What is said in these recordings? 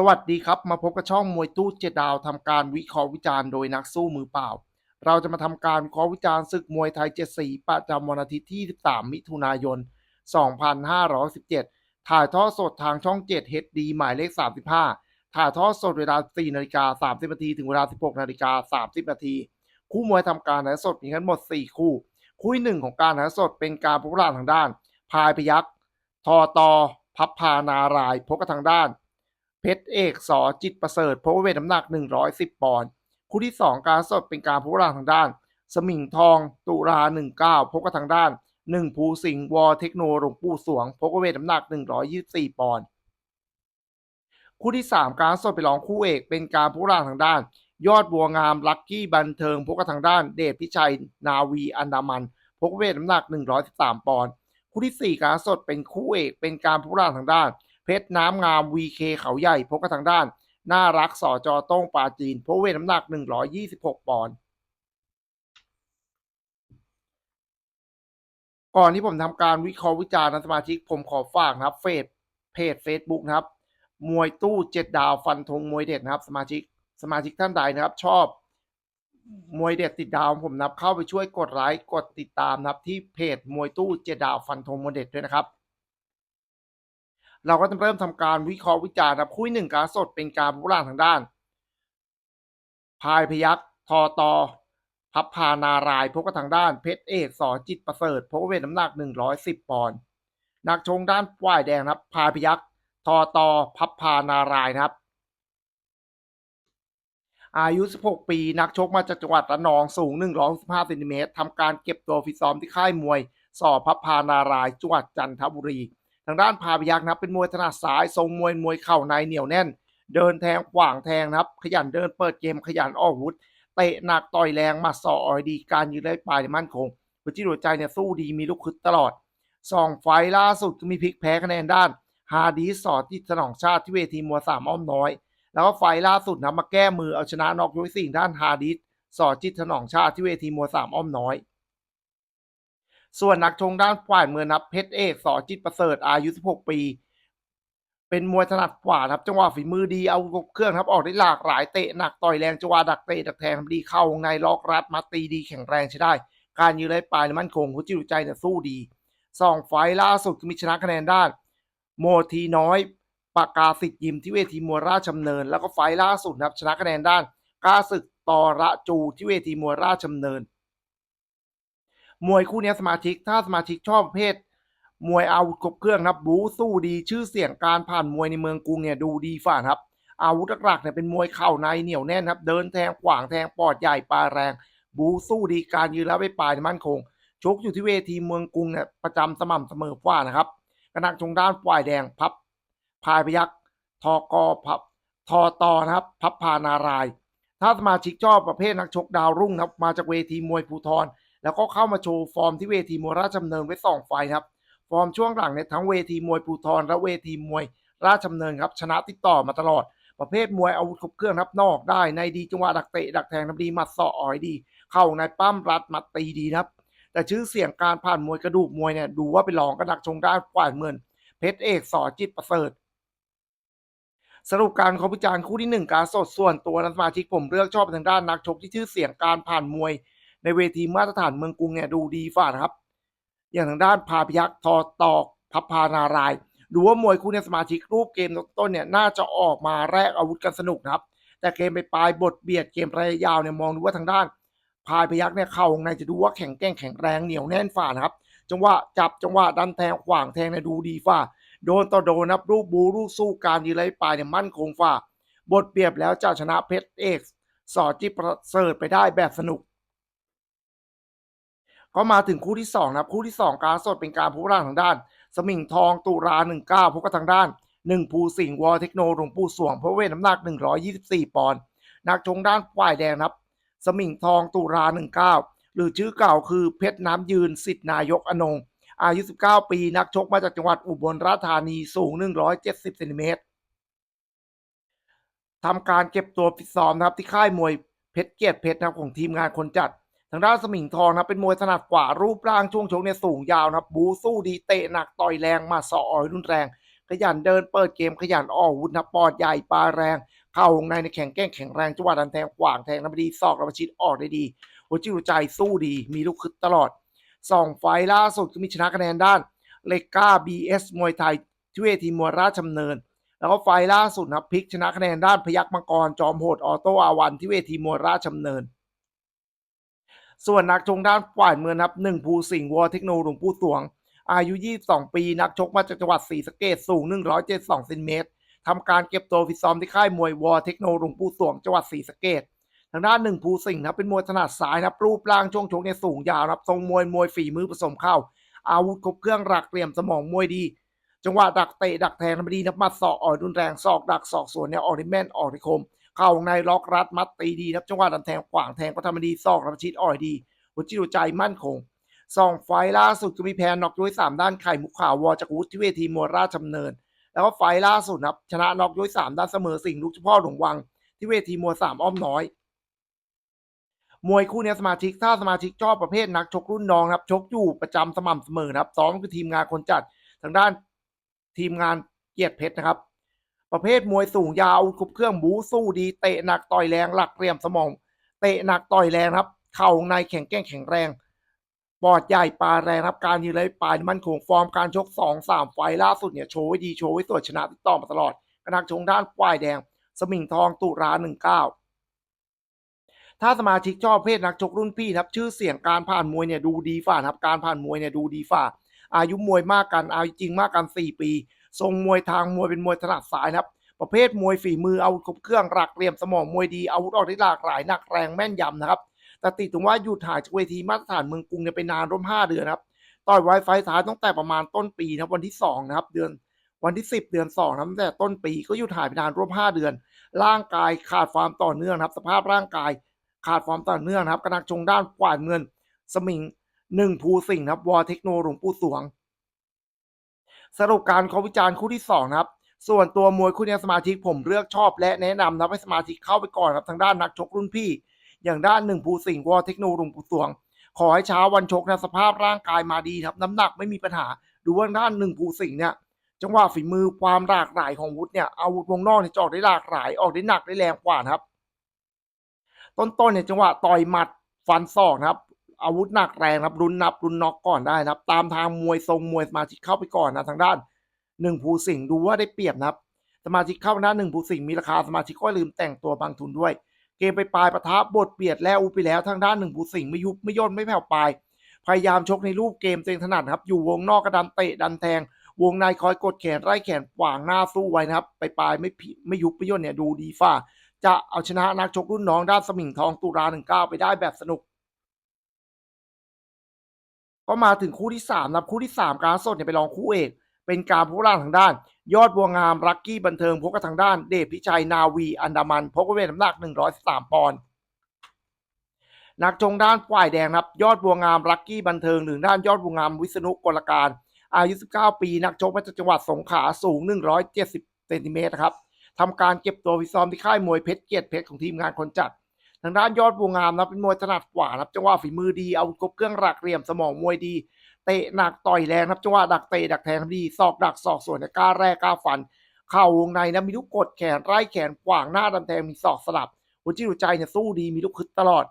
สวัสดีครับ มาพบกับช่องมวยตู้เจ็ดดาวทำการวิเคราะห์วิจารณ์โดยนักสู้มือเปล่า เราจะมาทำการวิเคราะห์วิจารณ์ศึกมวยไทยเจ็ดสีประจำวันอาทิตย์ที่ 13 มิถุนายน 2517 ถ่ายทอดสดทางช่อง 7 HD หมายเลข 35 ถ่ายทอดสดเวลา 4 นาฬิกา 30 นาทีถึงเวลา 16 นาฬิกา 30 นาที คู่มวยทำการถ่ายสดมีทั้งหมด 4 คู่ คู่ที่หนึ่งของการถ่ายสดเป็นการพบกันทางด้าน พายพยักษ์ทอตอพับพานารายพบกันทางด้าน เพชรเอกสอจิตประเสริฐพบเวทน้ำหนัก 110 ปอนด์คู่ที่ 2 การสดเป็นการพบกันทางด้าน สมิงทอง ตุลา19 พบกันทางด้าน 1 ภูสิงห์วอเทคโนหลวงปู่สวงพบเวทน้ำหนัก 124 ปอนด์คู่ที่ 3 การสดไปรองคู่เอกเป็นการพบกันทางด้าน ยอดบัวงามลักกี้บันเทิงพบกันทางด้าน เดชพิชัย นาวีอันดามันพบเวทน้ำหนัก 113 ปอนด์คู่ที่ 4 การสดเป็นคู่เอกเป็นการพบกันทางด้าน เพชรน้ำงาม VK เขาใหญ่พบกันทางด้าน น่ารักสอจอโต้งปลาจีนพบเวทน้ำหนัก 126 ปอนด์ก่อนที่ผมทำการวิเคราะห์วิจารณ์สมาชิก ผมขอฝากนะครับเฟซเพจ Facebook นะครับ มวยตู้เจ็ดดาวฟันธงมวยเด็ดนะครับ สมาชิกสมาชิกท่านใดนะครับ ชอบมวยเด็ดติดดาวของผมนะครับเข้าไปช่วยกดไลค์กดติดตามนะครับที่เพจมวยตู้เจ็ดดาวฟันธงมวยเด็ดด้วยนะครับ เราก็จะเริ่มทำการวิเคราะห์วิจารณ์ครับคู่หนึ่งการสดเป็นการผู้ล่างทางด้าน พายพยักทอตอพับพานารายพบกับทางด้านเพชรเอกสอจิตประเสริฐพบเวทน้ำหนัก 110 ปอนด์นักชงด้านฝ่ายแดงครับ พายพยักทอตอพับพานารายนะครับ อายุ 16 ปี นักชกมาจากจังหวัดระนองสูง 115เซนติเมตรทำการเก็บตัวฟิตซ้อมที่ค่ายมวยสอพับพานารายจังหวัดจันทบุรี ทางด้านพาพยักษ์นะครับเป็นมวยถนัดซ้ายทรงมวยมวยเข่าในเหนียวแน่น เดินแทงขวางแทงนะครับขยันเดินเปิดเกมขยันออกอาวุธเตะหนักต่อยแรงมาสอออยดีการยืนได้ปลายมั่นคงหัวจิตหัวใจเนี่ยสู้ดีมีลูกคึดตลอดสองไฟล่าสุดก็มีพลิกแพ้คะแนนด้านฮาดีสอดที่สนองชาติที่เวทีมวยสามอ้อมน้อย แล้วก็ไฟล่าสุดนะมาแก้มือเอาชนะนอกยกที่สี่ด้านฮาดิสสอดจิตถนองชาติที่เวทีมวยสามอ้อมน้อย ส่วนนักชงด้านฝ่ายมือนับเพชรเอกสอจิตประเสริฐอายุ 16 ปี เป็นมวยถนัดขวาครับ จังหวะฝีมือดีเอาเครื่องครับออกได้หลากหลายเตะหนักต่อยแรงจังหวะดักเตะดักแทงดีเข้าวงในล็อกรัดมาตีดีแข็งแรงใช้ได้ การยืนได้ปลายมั่นคงหัวจิตหัวใจเนี่ยสู้ดีสองไฟล่าสุดมีชนะคะแนนด้าน โมทีน้อยปากกาสิทธิ์ยิมที่เวทีมวยราชดำเนิน แล้วก็ไฟล่าสุดครับชนะคะแนนด้านกาศึกตอระจูที่เวทีมวยราชดำเนิน มวยคู่นี้สมาชิกถ้าสมาชิกชอบประเภทมวยอาวุธครบเครื่องครับบูสู้ดีชื่อเสียงการผ่านมวยในเมืองกรุงเนี่ยดูดีฝ่าครับ อาวุธหลักๆเนี่ยเป็นมวยเข่าในเหนียวแน่นครับ เดินแทงขวางแทงปอดใหญ่ปลาแรง บูสู้ดีการยืนแล้วไปปลายมั่นคงชกอยู่ที่เวทีเมืองกรุงเนี่ยประจำสม่ำเสมอฝ่านะครับกระนักชงด้านฝ่ายแดงพับพายพยักทอกอพับทอตอนะครับ พับพานาราย ถ้าสมาชิกชอบประเภทนักชกดาวรุ่งนะครับ มาจากเวทีมวยภูทร แล้วก็เข้ามาโชว์ฟอร์มที่เวทีมวยราชดำเนินไว้สองไฟครับ ฟอร์มช่วงหลังเนี่ยทั้งเวทีมวยภูทรและเวทีมวยราชดำเนินครับชนะติดต่อมาตลอด ประเภทมวยอาวุธครบเครื่องนับนอกได้ในดีจังหวะดักเตะดักแทงทำดีหมัดสออ่อยดี เข้าในปั้มรัดมัดตีดีครับ แต่ชื่อเสียงการผ่านมวยกระดูกมวยเนี่ยดูว่าไปลองกระดักชงได้านฝ่ายเมือนเพชรเอกสอจิตประเสริฐสรุปการขอพิจารณ์คู่ที่หนึ่งการสดส่วนตัวนักสมาชิกผมเลือกชอบไปทางด้านนักชกที่ชื่อเสียงการผ่านมวย ในเวทีมาตรฐานเมืองกรุงเนี่ยดูดีฝ่านะครับ อย่างทางด้านพาพยักทอตอกพับพานารายดูว่ามวยคู่เนี้สมาชิกรูปเกมต้นเนี่ยน่าจะออกมาแรกอาวุธกันสนุกนะครับ แต่เกมไปปลายบทเบียดเกมระยะยาวเนี่ยมองดูว่าทางด้าน พายพยักเนี่ยเข่าวงในจะดูว่าแข็งแกร่งแข็งแรงเหนียวแน่นฝ่านะครับ จังหวะจับจังหวะดันแทงขวางแทงเนี่ยดูดีฝ่าโดนต่อโดนนับรูปบูรูปสู้การยืนไล่ปลายเนี่ยมั่นคงฝ่า บทเปรียบแล้วจะชนะเพชรเอกสอดจิประเสริฐไปได้แบบสนุก ก็มาถึงคู่ที่สองนะครับคู่ที่สองการสดเป็นการพูร่างทางด้าน สมิงทองตุราหนึ่งเก้าพบกับทางด้านหนึ่งภูสิงห์วอเทคโนหลวงปู่สวงพระเวทน้ำหนักหนึ่งร้อยยี่สิบสี่ปอนด์นักชงด้านฝ่ายแดงครับ สมิงทองตุราหนึ่งเก้าหรือชื่อเก่าคือเพชรน้ำยืนสิทธินายกอนงอายุ 19 ปี นักชกมาจากจังหวัดอุบลราชธานีสูง 170เซนติเมตรทำการเก็บตัวฟิตซ้อมนะครับที่ค่ายมวยเพชรเกียรติเพชรนะครับของทีมงานคนจัด ทางด้านสมิงทองนะเป็นมวยถนัดกว่ารูปร่างช่วงชกเนี่ยสูงยาวนะบูสู้ดีเตะหนักต่อยแรงมาสออ่อยรุนแรง ขยันเดินเปิดเกมขยันออกวุธนะปอดใหญ่ปลาแรง เข้าวงในในแข่งแกล้งแข็งแรงจังหวะดันแทงขวางแทงน้ำดีศอกระประชิดออกได้ดีหัวจิตหัวใจสู้ดีมีลูกคึดตลอดสองไฟล่าสุดก็มีชนะคะแนนด้านเลก้า BS มวยไทยที่เวทีมวยราชดำเนิน แล้วก็ไฟล์ล่าสุดนะพลิกชนะคะแนนด้านพยักมังกรจอมโหดออโต้อาวันที่เวทีมวยราชดำเนิน ส่วนนักชงด้านฝ่ายเมืองนับหนึ่งภูสิงห์วอเทคโนหลวงปู่สวง อายุ 22 ปี นักชกมาจากจังหวัดศรีสะเกดสูง 172เซนติเมตรทำการเก็บตัวฟิตซ้อมที่ค่ายมวยวอเทคโนหลวงปู่สวงจังหวัดศรีสะเกดทางด้านหนึ่งภูสิงห์นะเป็นมวยถนัดซ้ายนะรูปร่างช่วงชกเนี่ยสูงยาวนะทรงมวยมวยฝีมือผสมเข้า อาวุธครบเครื่องหลักเหลี่ยมสมองมวยดี จังหวะดักเตะดักแทงทำดีนับมัดศอกอ่อยรุนแรงศอกดักศอกสวนเนี่ยออกได้แม่นออกได้คม เข้าวงในล็อกรัดมัดตีดีนับจังหวะดันแทงขวางแทงก็ทำดีศอกระชิดอ่อยดีหัวจิตหัวใจมั่นคงสองไฟล่าสุดก็มีแพ้น็อกด้วยสามด้านไข่มุกขาววอจากวุฒิที่เวทีมวราชดำเนิน แล้วก็ไฟล่าสุดนะครับชนะน็อกด้วยสามด้านเสมอสิงห์ลูกเฉพาะหลวงวัง ที่เวทีมวยสามอ้อมน้อย มวยคู่นี้สมาชิกถ้าสมาชิกชอบประเภทนักชกรุ่นน้องนะครับชกอยู่ประจำสม่ำเสมอครับซ้อมคือทีมงานคนจัดทางด้านทีมงานเกียรติเพชรนะครับ ประเภทมวยสูงยาวครบเครื่องบูสู้ดีเตะหนักต่อยแรงหลักเหลี่ยมสมอง เตะหนักต่อยแรงครับ เข่าในแข็งแกร่งแข็งแรงปอดใหญ่ปลาแรงครับการยืนเลยปลายมันคงฟอร์มการชกสองสามไฟล่าสุดเนี่ยโชว์ไว้ดีโชว์ไว้สวยชนะติดต่อมาตลอดกระนักชงด้านปลายแดง สมิงทองตุราหนึ่งเก้าถ้าสมาชิกชอบเพศนักชกรุ่นพี่ครับชื่อเสียงการผ่านมวยเนี่ยดูดีฝ่าครับการผ่านมวยเนี่ยดูดีฝ่า อายุมวยมากกันอายุจริงมากกัน4ปี ทรงมวยทางมวยเป็นมวยถนัดสายนะครับประเภทมวยฝีมืออาวุธครบเครื่องหลักเหลี่ยมสมองมวยดีอาวุธออกได้หลากหลายหนักแรงแม่นยำนะครับแต่ติดตรงว่าหยุดถ่ายจากเวทีมาตรฐานเมืองกรุงเนี่ยไปนานร่วม5เดือนครับต่อยไวไฟท้ายตั้งแต่ประมาณต้นปีนะวันที่2นะครับเดือนวันที่ 10 เดือน2นะตั้งแต่ต้นปีก็หยุดถ่ายไปนานร่วม 5 เดือน ร่างกายขาดความต่อเนื่องนะครับ สภาพร่างกายขาดความต่อเนื่องนะครับกระนักชงด้านกวาดเงิน สมิงหนึ่งภูสิงห์นะครับวอเทคโนหลวงปู่สวง สรุปการเขาวิจารณ์คู่ที่สองนะครับส่วนตัวมวยคู่นี้สมาชิกผมเลือกชอบและแนะนำนะให้สมาชิกเข้าไปก่อนครับทางด้านนักชกรุ่นพี่ อย่างด้านหนึ่งภูสิงห์วอเทคโนหลวงปูสวง ขอให้เช้าวันชกนะสภาพร่างกายมาดีครับ น้ำหนักไม่มีปัญหาดูว่าด้านหนึ่งภูสิงห์เนี่ยจังหวะฝีมือความหลากหลายของวุฒิเนี่ยอาวุธวงนอกเนี่ยจออกได้หลากหลายออกได้หนักได้แรงกว่านะครับ ต้นๆเนี่ยจังหวะต่อยหมัดฟันศอกนะครับ อาวุธหนักแรงครับรุนนับรุนน็อกก่อนได้นะครับ ตามทางมวยทรงมวยสมาชิกเข้าไปก่อนนะทางด้านหนึ่งภูสิงห์ดูว่าได้เปรียบนะครับ สมาชิกเข้าหน้าหนึ่งภูสิงห์มีราคาสมาชิกก็ลืมแต่งตัวบางทุนด้วย เกมไปปลายประทะบบทเปียดแล้วอุไปแล้วทางด้านหนึ่งภูสิงห์ไม่ยุบไม่ย่นไม่แผ่วปลายพยายามชกในรูปเกมตัวเองถนัดครับ อยู่วงนอกกระดันเตะดันแทง วงในคอยกดแขนไล่แขนขวางหน้าสู้ไว้นะครับ ไปปลายไม่ผิไม่ยุบไม่ย่นเนี่ยดูดีฝ่าจะเอาชนะนักชกรุ่นน้องด้านสมิงทองตุลาหนึ่งเก้าไปได้แบบสนุก ก็มาถึงคู่ที่สามนะครับคู่ที่สามการสดเนี่ยไปลองคู่เอก เป็นการพบล่างทางด้าน ยอดบัวงามรักกี้บันเทิงพบกับทางด้าน เดชพิชัยนาวีอันดามันพบกับเวทน้ำหนัก113ปอนด์นักจงด้านฝ่ายแดงครับ ยอดบัวงามรักกี้บันเทิงหรือด้านยอดบัวงามวิษณุกลการ อายุ 19 ปี นักชกมาจากจังหวัดสงขลาสูง 170เซนติเมตรครับทำการเก็บตัวฟิซ้อมที่ค่ายมวยเพชรเกียรติเพชรของทีมงานคนจัด ทางด้านยอดบัวงามนะเป็นมวยถนัดกว่านะครับจังหวะฝีมือดีเอากบเครื่องหลักเหลี่ยมสมองมวยดีเตะหนักต่อยแรงครับจังหวะดักเตะดักแทงดีศอกดักศอกส่วนเนี่ยกล้าแรกกล้าฟัน เข่าวงในนะมีลูกกดแขนไล่แขนขวางหน้าดันแทงมีศอกสลับหัวจิตหัวใจเนี่ยสู้ดีมีลูกคึดตลอด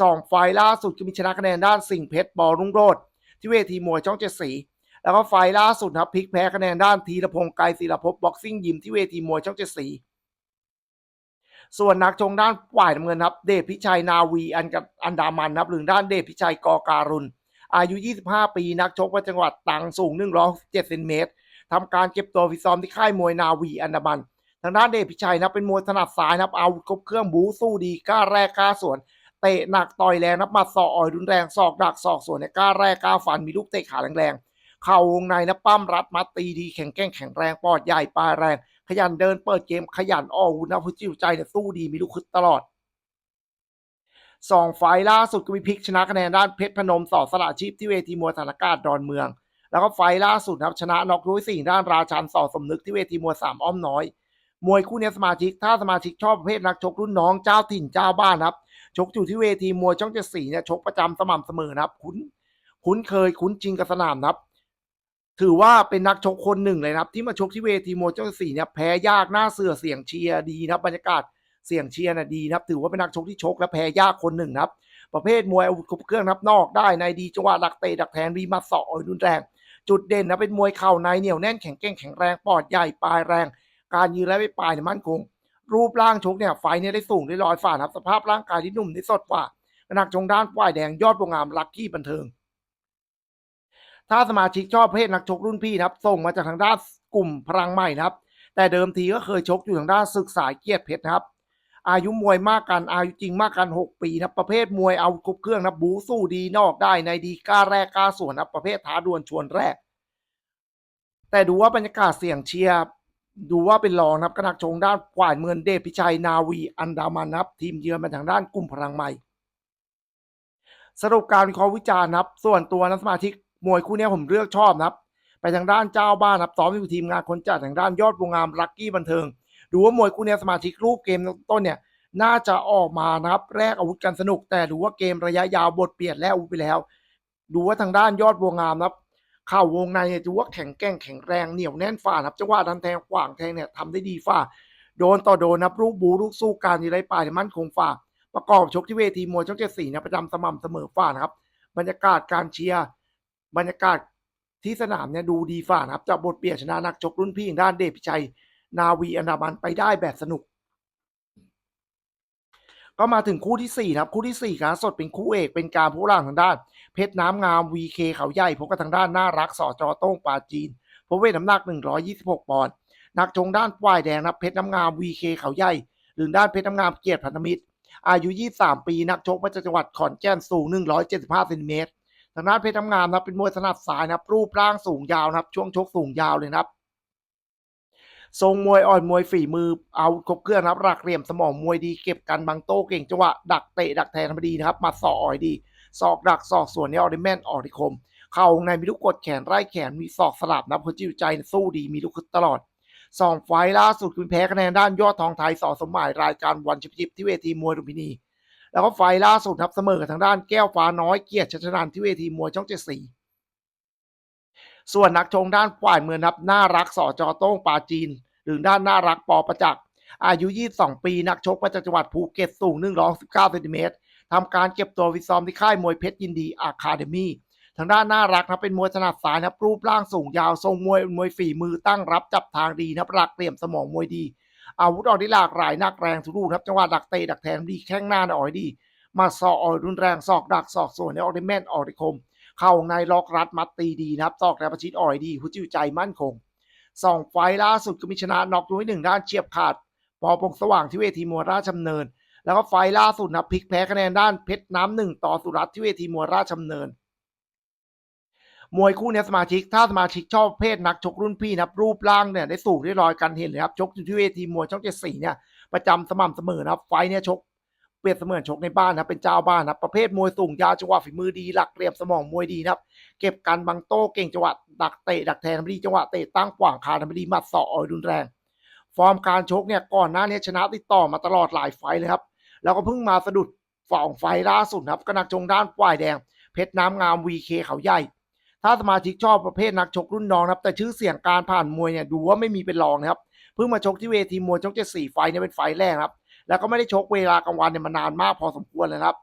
สองไฟล์ล่าสุดก็มีชนะคะแนนด้านสิงเพชรบอลรุ่งโรดที่เวทีมวยช่องเจ็ดสีแล้วก็ไฟล์ล่าสุดนะครับพลิกแพ้คะแนนด้านธีรพงศ์ไกรศิลภพบ็อกซิ่งยิมที่เวทีมวยช่องเจ็ดสี ส่วนนักชงด้านฝ่ายน้ำเงินครับ เดชพิชัยนาวีอันกับอันดามันครับหรือด้านเดชพิชัยกอการุณอายุ 25 ปี นักชกมาจังหวัดตังสูง107เซนติเมตรทำการเก็บตัวฟิตซ้อมที่ค่ายมวยนาวีอันดามันทางด้านเดชพิชัยนะเป็นมวยถนัดซ้ายนะครับอาครบเครื่องบูสู้ดีกล้าแรกกล้าสวนเตะหนักต่อยแรงนับหมัดศอกอ่อยรุนแรงศอกดักศอกสวนเนี่ยกล้าแรกกล้าฟันมีลูกเตะขาแรงๆเข่าวงในนะปั้มรัดมัดตีดีแข็งแกร่งแข็งแรงปอดใหญ่ปลายแรง ขยันเดินเปิดเกมขยันออกอาวุธนะพุจิวใจเนี่ยสู้ดีมีลูกคึดตลอดสองไฟล่าสุดก็มีพลิกชนะคะแนนด้านเพชรพนมต่อสละชีพที่เวทีมวยฐานากาศดอนเมือง แล้วก็ไฟล่าสุดนะครับชนะน็อกด้วยสิ่ด้านราชันสอสมนึกที่เวทีมวยสามอ้อมน้อย มวยคู่นี้สมาชิกถ้าสมาชิกชอบประเภทนักชกรุ่นน้องเจ้าถิ่นเจ้าบ้านครับชกอยู่ที่เวทีมวยช่องเจ็ดสีเนี่ยชกประจำสม่ำเสมอนะครับ คุ้นคุ้นเคยคุ้นจริงกับสนามนะครับ ถือว่าเป็นนักชกคนหนึ่งเลยนะครับ ที่มาชกที่เวทีมวยเจ้าสี่เนี่ยแพ้ยากหน้าเสือเสียงเชียร์ดีนะครับบรรยากาศเสียงเชียร์นะดีนะครับ ถือว่าเป็นนักชกที่ชกและแพ้ยากคนหนึ่งนะครับ ประเภทมวยอาวุธครบเครื่องนับนอกได้ในดีจังหวะดักเตะดักแทงรีมาสออ่อรุนแรง จุดเด่นนะเป็นมวยเข่าในเหนียวแน่นแข็งแกร่งแข็งแรงปอดใหญ่ปลายแรง การยืนและไม่ปลายเนี่ยมั่นคงรูปร่างชกเนี่ยไฟเนี่ยได้สูงได้ลอยฝ่านะครับสภาพร่างกายที่หนุ่มที่สดกว่านักชงด้านฝ่ายแดงยอดวงงามลักกี้บันเทิง ถ้าสมาชิกชอบเพศนักชกรุ่นพี่นะครับ ส่งมาจากทางด้านกลุ่มพลังใหม่นะครับ แต่เดิมทีก็เคยชกอยู่ทางด้านศึกสายเกียรติเพชรนะครับ อายุมวยมากกันอายุจริงมากกัน 6 ปีนะครับประเภทมวยเอาครบเครื่องนะบูสู้ดีนอกได้ในดีกล้าแรกกล้าสวนนะประเภทท้าดวลชวนแรก แต่ดูว่าบรรยากาศเสียงเชียร์ดูว่าเป็นรองนะครับกนักชงด้านกวาดเมืองเดชพิชัยนาวีอันดามันนะครับ ทีมเยือนมาทางด้านกลุ่มพลังใหม่ สรุปการวิเคราะห์วิจารณ์นะครับ ส่วนตัวนักสมาชิก มวยคู่นี้ผมเลือกชอบนะครับ ไปทางด้านเจ้าบ้านครับซ้อมอยู่ทีมงานคนจัดทางด้านยอดวงงามลักกี้บันเทิง ดูว่ามวยคู่นี้สมาชิกรูปเกมต้นเนี่ยน่าจะออกมานะครับแรกอาวุธกันสนุก แต่ดูว่าเกมระยะยาวบทเปลี่ยนแล้วอาวุธไปแล้ว ดูว่าทางด้านยอดวงงามนะครับเข่าวงในเนี่ยดูว่าแข็งแกร่งแข็งแรงเหนียวแน่นฝ่านะครับจังหวะดันแทงขวางแทงเนี่ยทำได้ดีฝ่า โดนต่อโดนนับลูกบูลูกสู้การยีไรปลาเนี่ยมั่นคงฝ่า ประกอบชกที่เวทีมวยช่องเจ็ดสี่เนี่ยประจำสม่ำเสมอฝ่านะครับบรรยากาศการเชียร์ บรรยากาศที่สนามเนี่ยดูดีฝ่านะครับจากบทเปลี่ยนชนะนักชกรุ่นพี่อย่างด้านเดชพิชัย นาวีอันดามันไปได้แบบสนุก ก็มาถึงคู่ที่ 4 ครับ คู่ที่ 4การสดเป็นคู่เอกเป็นการผู้ร่างทางด้าน เพชรน้ำงาม VK เขาใหญ่พบกับทางด้านน่ารักสอจอโต้งปาจีนพบเวทน้ำหนัก 126 ปอนด์นักจงด้านฝ่ายแดงนะเพชรน้ำงาม VK เขาใหญ่ หรือด้านเพชรน้ำงามเกียรติพันธมิตร อายุ 23 ปี นักชกมาจากจังหวัดขอนแก่นสูง 175เซนติเมตร ทางด้านเพชรน้ำงามนะเป็นมวยถนัดซ้ายนะรูปร่างสูงยาวนะครับ ช่วงชกสูงยาวเลยนะครับ ทรงมวยอ่อนมวยฝีมือเอาครบเครื่องนะครับหลักเหลี่ยมสมองมวยดีเก็บกันบางโต้เก่งจังหวะดักเตะดักแทงทำดีนะครับมาสอกอ่อยดีศอกดักศอกส่วนนี้ออริแมนออกที่คม เข่าในมีลูกกดแขนไล่แขนมีศอกสลับนะคนจิวใจสู้ดีมีลูกคึกตลอดสองไฟล์ล่าสุดคุณแพ้คะแนนด้านยอดทองไทยสอสมหมายรายการวันชิปจิบที่เวทีมวยลุมพินี แล้วก็ไฟล่าสุดครับเสมอกับทางด้านแก้วฟ้าน้อยเกียรติชัชนันที่เวทีมวยช่องเจ็ดสี่ส่วนนักชงด้านฝ่ายเมืองนับน่ารักสอจอโต้งปาจีน หรือด้านน่ารักปอประจักษ์อายุ 22 ปี นักชกมาจากจังหวัดภูเก็ตสูง 119เซนติเมตรทำการเก็บตัวฟิซ้อมที่ค่ายมวยเพชรยินดีอาคาเดมี่ทางด้านน่ารักนะเป็นมวยถนัดซ้ายนะรูปร่างสูงยาวทรงมวยมวยฝีมือตั้งรับจับทางดีนะหลักเตรียมสมองมวยดี อาวุธออกที่หลากหลายนักแรงทุกลูครับจังหวะดักเตะดักแทงดีแข้งหน้าอ่อยดี มาสอกอ่อยรุนแรงศอกดักศอกส่วนในออกได้แม่นออกได้คม เข้าในล็อกรัดมัดตีดีนะครับศอกแรงประชิดอ่อยดีผู้จิ้วใจมั่นคงสองไฟล่าสุดก็มีชนะน็อกด้วยหนึ่งด้านเฉียบขาดปอพงสว่างที่เวทีมวยราชดำเนิน แล้วก็ไฟล่าสุดนะพลิกแพ้คะแนนด้านเพชรน้ำหนึ่งต่อสุรัตนที่เวทีมวยราชดำเนิน มวยคู่นี้สมาชิก ถ้าสมาชิกชอบเพศนักชกรุ่นพี่นะครับ รูปร่างเนี่ยได้สูงได้ลอยกันเห็นเลยครับ ชกอยู่ที่เวทีมวยช่องเจ็ดสี่เนี่ยประจำสม่ำเสมอนะครับ ไฟเนี่ยชกเปรียบเสมือนชกในบ้านนะเป็นเจ้าบ้านนะประเภทมวยสูงยาวจังหวะฝีมือดีหลักเหลี่ยมสมองมวยดีนะครับ เก็บกันบังโต้เก่งจังหวะดักเตะดักแทงทำดีจังหวะเตะตั้งขวางคาทำดีหมัดศอกอ่อยรุนแรง ฟอร์มการชกเนี่ยก่อนหน้านี้ชนะติดต่อมาตลอดหลายไฟเลยครับแล้วก็เพิ่งมาสะดุดฝ่องไฟล่าสุดครับก็นักชงด้านฝ่ายแดง เพชรน้ำงามวีเคเขาใหญ่ ถ้าสมาชิกชอบประเภทนักชกรุ่นน้องนะครับ แต่ชื่อเสียงการผ่านมวยเนี่ยดูว่าไม่มีเป็นรองนะครับ เพิ่งมาชกที่เวทีมวยช่องเจ็ดสี่ไฟเนี่ยเป็นไฟแรกครับ แล้วก็ไม่ได้ชกเวลากลางวันเนี่ยมานานมากพอสมควรเลยครับ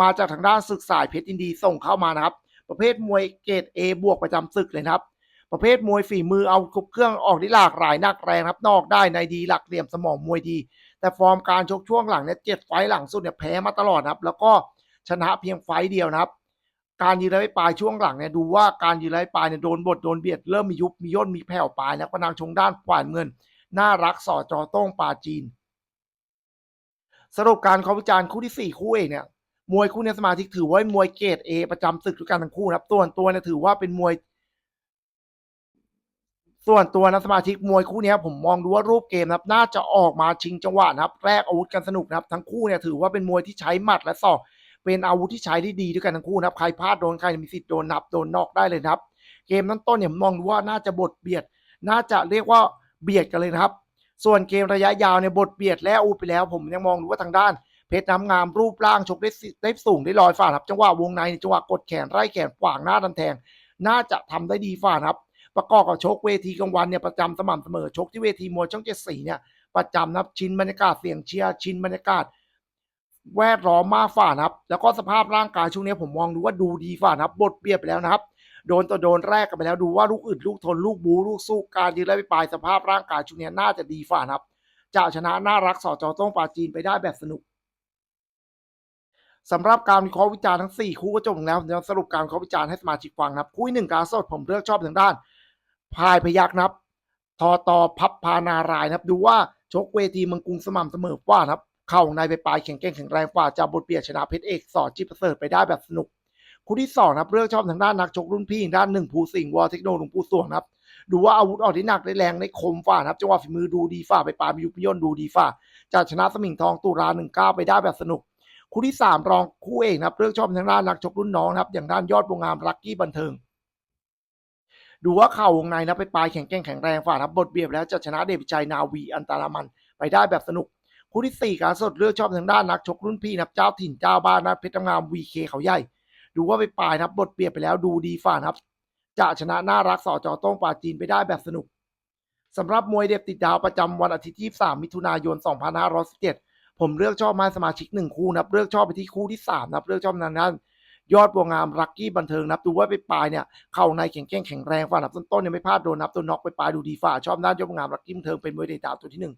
มาจากทางด้านศึกสายเพชรอินดีส่งเข้ามานะครับ ประเภทมวยเกรด A บวกประจำศึกเลยครับ ประเภทมวยฝีมือเอาครบเครื่องออกได้หลากหลายนักแรงครับ นอกได้ในดีหลักเหลี่ยมสมองมวยดี แต่ฟอร์มการชกช่วงหลังเนี่ยเจ็ดไฟหลังสุดเนี่ยแพ้มาตลอดครับ แล้วก็ชนะเพียงไฟเดียวนะครับ การยืนไล่ปลายช่วงหลังเนี่ยดูว่าการยืนไล่ปลายเนี่ยโดนบทโดนเบียดเริ่มมียุบมีย่นมีแผ่วปลายแล้วก็นางชงด้านขวานเงิน น่ารักสอจอโต้งปลาจีน สรุปการเขาวิจารณ์คู่ที่สี่คู่เอกเนี่ยมวยคู่นี้สมาชิกถือว่ามวยเกรดเอประจำศึกด้วยกันทั้งคู่นะครับส่วนตัวเนี่ยถือว่าเป็นมวย ส่วนตัวนะสมาชิกมวยคู่นี้ผมมองดูว่ารูปเกมนะครับ น่าจะออกมาชิงจังหวะนะครับ แรกอาวุธกันสนุกนะครับ ทั้งคู่เนี่ยถือว่าเป็นมวยที่ใช้หมัดและศอก เป็นอาวุธที่ใช้ได้ดีด้วยกันทั้งคู่นะครับใครพลาดโดนใครมีสิทธิ์โดนนับโดนนอกได้เลยนะครับ เกมนั้นต้นเนี่ยผมมองดูว่าน่าจะบทเบียด น่าจะเรียกว่าเบียดกันเลยนะครับ ส่วนเกมระยะยาวเนี่ยบทเบียดและอาวุธไปแล้ว ผมยังมองดูว่าทางด้าน เพชรน้ำงามรูปร่างชกได้สิได้สูงได้ลอยฝ่าครับจังหวะวงในจังหวะกดแขนไล่แขนขวางหน้าดันแทง น่าจะทำได้ดีฝ่าครับ ประกอบกับชกเวทีกลางวันเนี่ยประจำสม่ำเสมอชกที่เวทีมวยช่องเจ็ดสีเนี่ยประจำนะครับชินบรรยากาศเสียงเชียร์ชินบรรยากาศ แวดล้อมมากฝ่านะครับ แล้วก็สภาพร่างกายช่วงนี้ผมมองดูว่าดูดีฝ่านะครับบทเปรียบไปแล้วนะครับ โดนต่อโดนแรกกันไปแล้วดูว่าลูกอึดลูกทนลูกบูลูกสู้การยืนและไปปลายสภาพร่างกายช่วงนี้น่าจะดีฝ่านะครับจะชนะน่ารักสอจอต้องปาจีนไปได้แบบสนุกสำหรับการวิเคราะห์วิจารณ์ทั้ง 4 คู่ก็จบลงแล้วผมจะสรุปการวิเคราะห์วิจารณ์ให้สมาชิกฟังนะครับคู่หนึ่งการสดผมเลือกชอบทางด้าน พายพยักนะครับทอตอพับพานารายนะครับ ดูว่าชกเวทีเมืองกรุงสม่ำเสมอกว่านะครับ เข้าในไปปลายแข็งแกร่งแข็งแรงกว่าจะบทเปียชนะเพชรเอกสอจิตประเสริฐไปได้แบบสนุก คู่ที่สองนะครับเลือกชอบทางด้านนักชกรุ่นพี่ด้านหนึ่งภูสิงห์วอเทคโนหลวงปู่สวงนครับดูว่าอาวุธออกที่หนักได้แรงได้คมฝ่าครับจังหวะฝีมือดูดีฝ่าไปปลายมียุบย่นดูดีฝ่าจะชนะสมิงทองตุลาหนึ่งเก้าไปได้แบบสนุก คู่ที่สามรองคู่เอกนะครับเลือกชอบทางด้านนักชกรุ่นน้องครับอย่างด้านยอดวงงามรักกี้บันเทิงดูว่าเข่าวงในนะไปปลายแข็งแกร่งแข็งแรงฝ่าครับบทเบียบแล้วจะชนะเดวิชัยนาวีอันตารามันไปได้แบบสนุก คู่ที่สี่การสดเลือกชอบทางด้านนักชกรุ่นพี่นับเจ้าถิ่นเจ้าบ้านนะเพชรน้ำงามวีเคเขาใหญ่ ดูว่าไปปลายนะครับบทเปรียบไปแล้วดูดีฝ่านครับ จะชนะน่ารักสอจอต้องปาจีนไปได้แบบสนุกสำหรับมวยเด็บติดดาวประจำวันอาทิตย์ที่3มิถุนายน 2517 ผมเลือกชอบมาสมาชิกหนึ่งคู่นับเลือกชอบไปที่คู่ที่3นับเลือกชอบนั้นนั้นยอดบัวงามรักกี้บันเทิงนับดูว่าไปปลายเนี่ยเข้าในแข็งแกร่งแข็งแรงฝ่านับต้นๆเนี่ยไม่พลาดโดนนับตัวน็อกไปปลายดูดีฝ่าชอบด้านยอดบัวงามรักกี้บันเทิงเป็นมวยเด็ดดาวตัวที่หนึ่ง